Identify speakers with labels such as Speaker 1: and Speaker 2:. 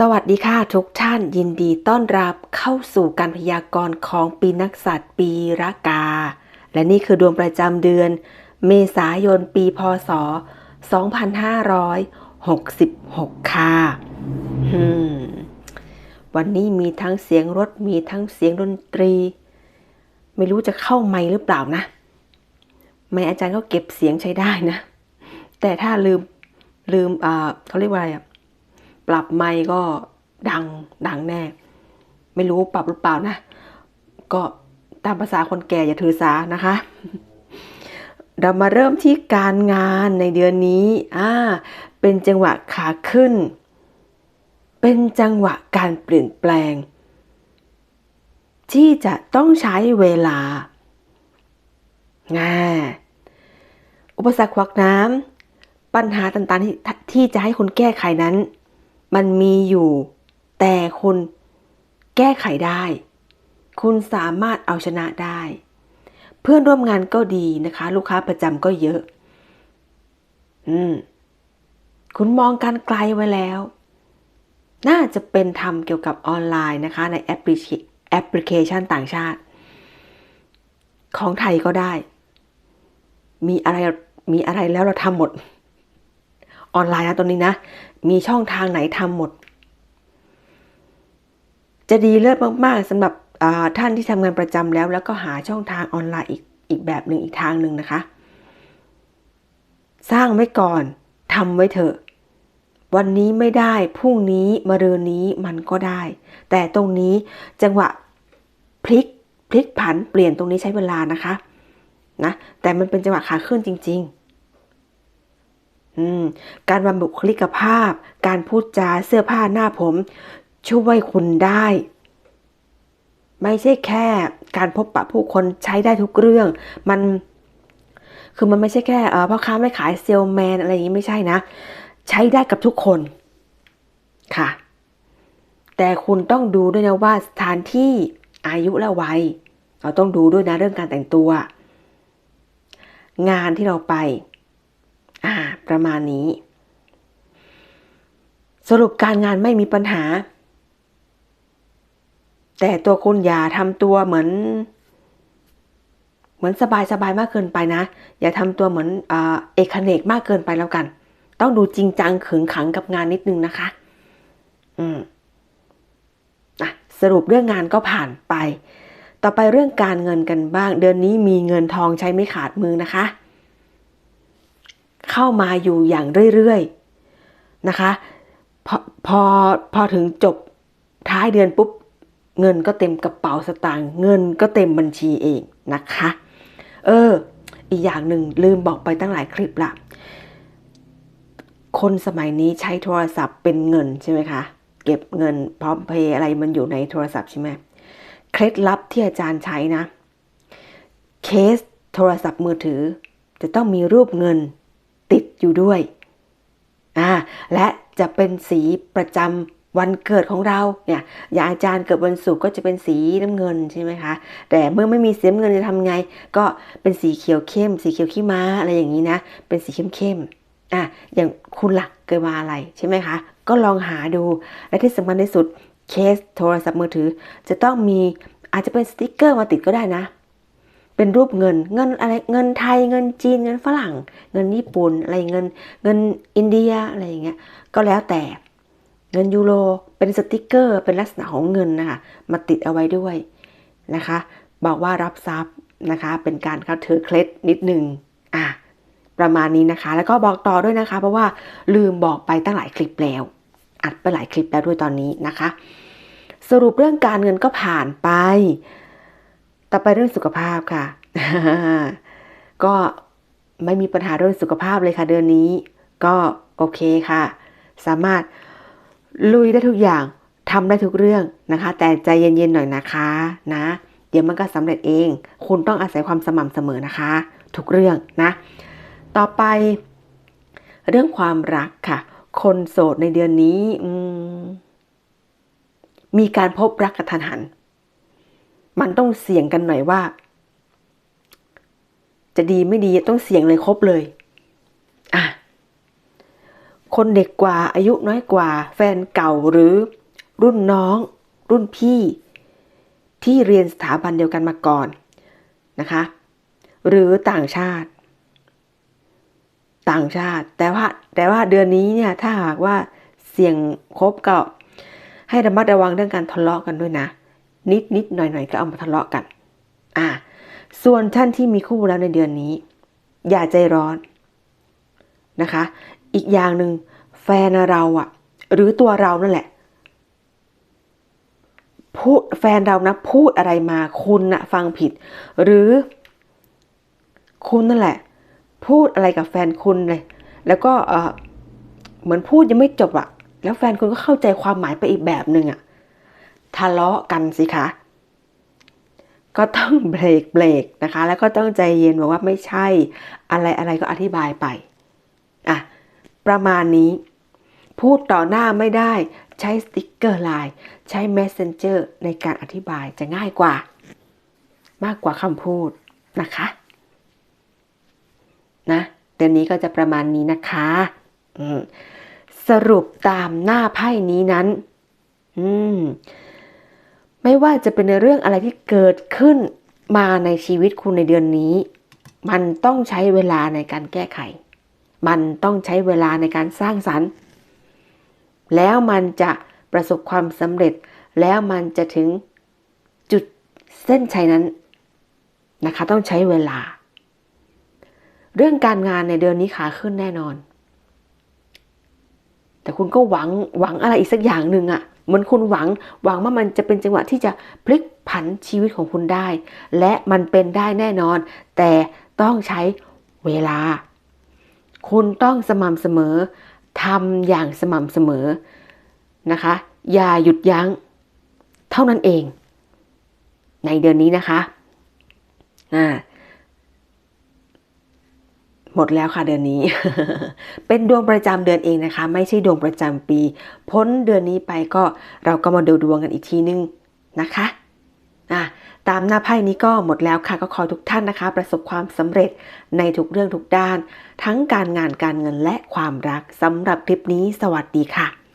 Speaker 1: สวัสดีค่ะทุกท่านยินดีต้อนรับเข้าสู่การพยากรณ์ของปีนักษัตว์ปีระกา และนี่คือดวงประจำเดือน เมษายนปีพศ 2566 ค่ะวันนี้มีทั้งเสียงรถมีทั้งเสียงดนตรี ไม่รู้จะเข้าไมค์หรือเปล่านะ ไม่อาจารย์ก็เก็บเสียงใช้ได้นะ แต่ถ้าลืมลืมเขาเรียกว่าอะไรอะ ปรับไมค์ก็ดังดังแน่ ไม่รู้ปรับหรือเปล่านะ ก็ตามภาษาคนแก่อย่าถือสานะคะ เรามาเริ่มที่การงานในเดือนนี้อ่าเป็นจังหวะขาขึ้น เป็นจังหวะการเปลี่ยนแปลง ที่จะต้องใช้เวลาง่าอุปสรรคขวากน้ำปัญหาต่างๆทที่จะให้คุณแก้ไขนั้น มันมีอยู่ แต่คุณแก้ไขได้ คุณสามารถเอาชนะได้ เพื่อนร่วมงานก็ดีนะคะ ลูกค้าประจำก็เยอะ อืม คุณมองการไกลไว้แล้ว น่าจะเป็นทำเกี่ยวกับออนไลน์นะคะ ในแอปพลิเคแอปพลิเคชันต่างชาติ ของไทยก็ได้ มีอะไรมีอะไรแล้วเราทำหมด ออนไลน์นะตรงนี้นะ มีช่องทางไหนทำหมด จะดีเลิศมากๆสำหรับท่านที่ทำงานประจำแล้ว แล้วก็หาช่องทางออนไลน์อีกอีกแบบหนึ่งอีกทางหนึ่งนะคะ สร้างไว้ก่อนทำไว้เถอะ วันนี้ไม่ได้พรุ่งนี้มะรืนนี้มันก็ได้ แต่ตรงนี้จังหวะพลิกพลิกผันเปลี่ยนตรงนี้ใช้เวลานะคะนะแต่มันเป็นจังหวะขาขึ้นจริง ๆ การบำบุคลิกภาพ การพูดจาเสื้อผ้าหน้าผม ช่วยคุณได้ ไม่ใช่แค่การพบปะผู้คนใช้ได้ทุกเรื่อง มันคือมันไม่ใช่แค่พ่อค้าไม่ขายเซลแมนอะไรอย่างนี้ไม่ใช่นะ ใช้ได้กับทุกคนค่ะ แต่คุณต้องดูด้วยนะว่าสถานที่อายุและวัย เราต้องดูด้วยนะเรื่องการแต่งตัว งานที่เราไป อ่า ประมาณนี้ สรุปการงานไม่มีปัญหา แต่ตัวคุณอย่าทำตัวเหมือน เหมือนสบายสบายมากเกินไปนะ อย่าทำตัวเหมือนเอกเนกมากเกินไปแล้วกัน ต้องดูจริงจังขึงขังกับงานนิดนึงนะคะ อืมอะสรุปเรื่องงานก็ผ่านไป ต่อไปเรื่องการเงินกันบ้าง เดือนนี้มีเงินทองใช้ไม่ขาดมือนะคะ เข้ามาอยู่อย่างเรื่อยๆนะคะพอพอพอถึงจบท้ายเดือนปุ๊บเงินก็เต็มกระเป๋าสตางค์เงินก็เต็มบัญชีเองนะคะ เออ อีกอย่างหนึ่งลืมบอกไปตั้งหลายคลิปละคนสมัยนี้ใช้โทรศัพท์เป็นเงินใช่ไหมคะเก็บเงินพร้อมเพย์อะไรมันอยู่ในโทรศัพท์ใช่ไหมเคล็ดลับที่อาจารย์ใช้นะ เคสโทรศัพท์มือถือ จะต้องมีรูปเงิน อยู่ด้วยอ่าและจะเป็นสีประจำวันเกิดของเราเนี่ยอย่างอาจารย์เกิดวันศุกร์ก็จะเป็นสีน้ำเงินใช่ไหมคะ แต่เมื่อไม่มีสีน้ำเงินจะทำไง ก็เป็นสีเขียวเข้ม สีเขียวขี้ม้าอะไรอย่างนี้นะ เป็นสีเข้มเข้มอะอย่างคุณหลักเกิดมาอะไรใช่ไหมคะ ก็ลองหาดู และที่สำคัญที่สุดเคสโทรศัพท์มือถือ จะต้องมีอาจจะเป็นสติกเกอร์มาติดก็ได้นะ เป็นรูปเงินเงินอะไรเงินไทยเงินจีนเงินฝรั่ง เงินญี่ปุ่นอะไรเงินเงินอินเดียอะไรอย่างเงี้ยก็แล้วแต่เงินยูโรเป็นสติกเกอร์ เป็นลักษณะของเงินนะคะมาติดเอาไว้ด้วยนะคะ บอกว่ารับทรัพย์นะคะ เป็นการเขาถือเคล็ดนิดนึงอะประมาณนี้นะคะ แล้วก็บอกต่อด้วยนะคะ เพราะว่าลืมบอกไปตั้งหลายคลิปแล้ว อัดไปหลายคลิปแล้วด้วยตอนนี้นะคะ สรุปเรื่องการเงินก็ผ่านไป ต่อไปเรื่องสุขภาพค่ะ ก็ไม่มีปัญหาเรื่องสุขภาพเลยค่ะ เดือนนี้ ก็โอเคค่ะ สามารถลุยได้ทุกอย่างทำได้ทุกเรื่องนะคะ แต่ใจเย็นๆหน่อยนะคะนะ เดี๋ยวมันก็สำเร็จเอง คุณต้องอาศัยความสม่ำเสมอนะคะ ทุกเรื่องนะ ต่อไป เรื่องความรักค่ะ คนโสดในเดือนนี้มีการพบรักกระทันหัน มันต้องเสี่ยงกันหน่อยว่า จะดีไม่ดีต้องเสี่ยงเลยครบเลย อะ คนเด็กกว่าอายุน้อยกว่า แฟนเก่าหรือ รุ่นน้อง รุ่นพี่ ที่เรียนสถาบันเดียวกันมาก่อนนะคะ หรือต่างชาติ ต่างชาติ แต่ว่าแต่ว่าเดือนนี้เนี่ยถ้าหากว่าเสี่ยงครบก็ให้ระมัดระวังเรื่องการทะเลาะกันด้วยนะ นิดนิดหน่อยหน่อยก็เอามาทะเลาะกัน อ่า ส่วนท่านที่มีคู่แล้วในเดือนนี้ อย่าใจร้อนนะคะ อีกอย่างหนึ่งแฟนเราอะหรือตัวเรานั่นแหละพูดแฟนเรานะพูดอะไรมาคุณนะฟังผิด หรือ คุณนั่นแหละ พูดอะไรกับแฟนคุณเลย แล้วก็เออเหมือนพูดยังไม่จบอะแล้วแฟนคุณก็เข้าใจความหมายไปอีกแบบหนึ่งอะ ทะเลาะกันสิคะก็ต้องเบรกเบรกนะคะ แล้วก็ต้องใจเย็นบอกว่าไม่ใช่อะไรอะไรก็อธิบายไปอะประมาณนี้ พูดต่อหน้าไม่ได้ใช้สติกเกอร์ไลน์ใช้ Messenger ในการอธิบายจะง่ายกว่า มากกว่าคำพูดนะคะนะเดือนนี้ก็จะประมาณนี้นะคะสรุปตามหน้าไพ่นี้นั้น อืม ไม่ว่าจะเป็นในเรื่องอะไรที่เกิดขึ้นมาในชีวิตคุณในเดือนนี้ มันต้องใช้เวลาในการแก้ไข มันต้องใช้เวลาในการสร้างสรรค์ แล้วมันจะประสบความสำเร็จ แล้วมันจะถึงจุดเส้นชัยนั้นนะคะ ต้องใช้เวลา เรื่องการงานในเดือนนี้ขาขึ้นแน่นอน แต่คุณก็หวังหวังอะไรอีกสักอย่างหนึ่งอะ่ะ เหมือนคุณหวังหวังว่ามันจะเป็นจังหวะที่จะพลิกผันชีวิตของคุณได้ และมันเป็นได้แน่นอน แต่ต้องใช้เวลา คุณต้องสม่ำเสมอทำอย่างสม่ำเสมอนะคะ อย่าหยุดยัง้ง เท่านั้นเอง ในเดือนนี้นะคะอ่า หมดแล้วค่ะเดือนนี้ เป็นดวงประจำเดือนเองนะคะ ไม่ใช่ดวงประจำปี พ้นเดือนนี้ไปก็เราก็มาดูดวงกันอีกทีนึงนะคะอะตามหน้าไพ่นี้ก็หมดแล้วค่ะก็ขอทุกท่านนะคะ ประสบความสำเร็จในทุกเรื่องทุกด้าน ทั้งการงานการเงินและความรักสำหรับคลิปนี้ สวัสดีค่ะ